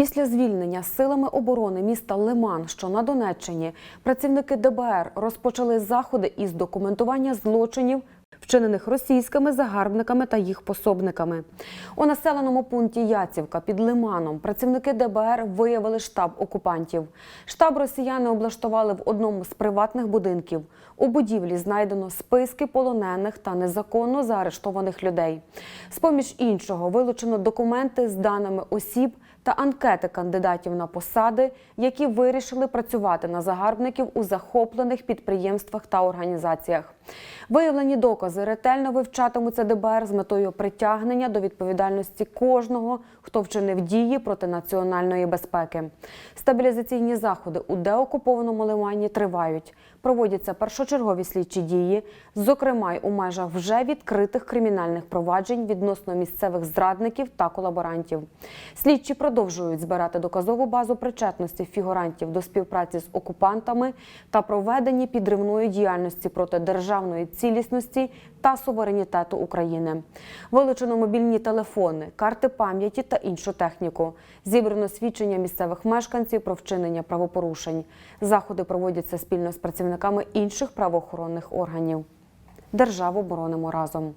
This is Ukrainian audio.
Після звільнення силами оборони міста Лиман, що на Донеччині, працівники ДБР розпочали заходи із документування злочинів, вчинених російськими загарбниками та їх пособниками. У населеному пункті Яцівка під Лиманом працівники ДБР виявили штаб окупантів. Штаб росіяни облаштували в одному з приватних будинків. У будівлі знайдено списки полонених та незаконно заарештованих людей. З-поміж іншого вилучено документи з даними осіб та анкети кандидатів на посади, які вирішили працювати на загарбників у захоплених підприємствах та організаціях. Виявлені докази ретельно вивчатимуться ДБР з метою притягнення до відповідальності кожного, хто вчинив дії проти національної безпеки. Стабілізаційні заходи у деокупованому Лимані тривають. Проводяться першочергові слідчі дії, зокрема й у межах вже відкритих кримінальних проваджень відносно місцевих зрадників та колаборантів. Слідчі продовжують збирати доказову базу причетності фігурантів до співпраці з окупантами та проведення підривної діяльності проти державної цілісності та суверенітету України. Вилучено мобільні телефони, карти пам'яті та іншу техніку. Зібрано свідчення місцевих мешканців про вчинення правопорушень. Заходи проводяться спільно з працівниками інших правоохоронних органів. Державу боронимо разом.